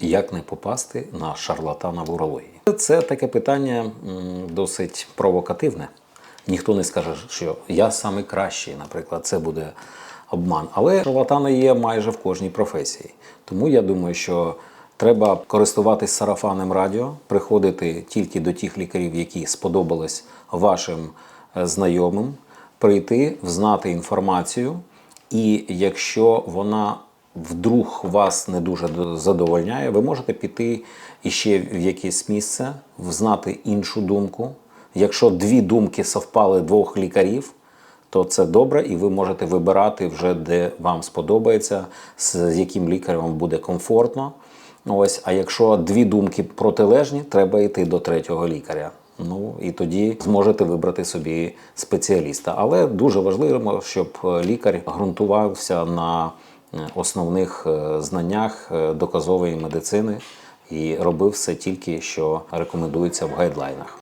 Як не попасти на шарлатана в урології? Це таке питання досить провокативне. Ніхто не скаже, що я саме кращий, наприклад, це буде обман. Але шарлатани є майже в кожній професії. Тому я думаю, що треба користуватись сарафаном радіо, приходити тільки до тих лікарів, які сподобались вашим е, знайомим, прийти, взнати інформацію, і якщо вона вдруг вас не дуже задовольняє, ви можете піти іще в якесь місце, взнати іншу думку. Якщо дві думки совпали двох лікарів, то це добре, і ви можете вибирати вже, де вам сподобається, з яким лікарем вам буде комфортно. Ось, а якщо дві думки протилежні, треба йти до третього лікаря. Ну і тоді зможете вибрати собі спеціаліста. Але дуже важливо, щоб е, лікар ґрунтувався на основних е, знаннях е, доказової медицини і робив все тільки, що рекомендується в гайдлайнах.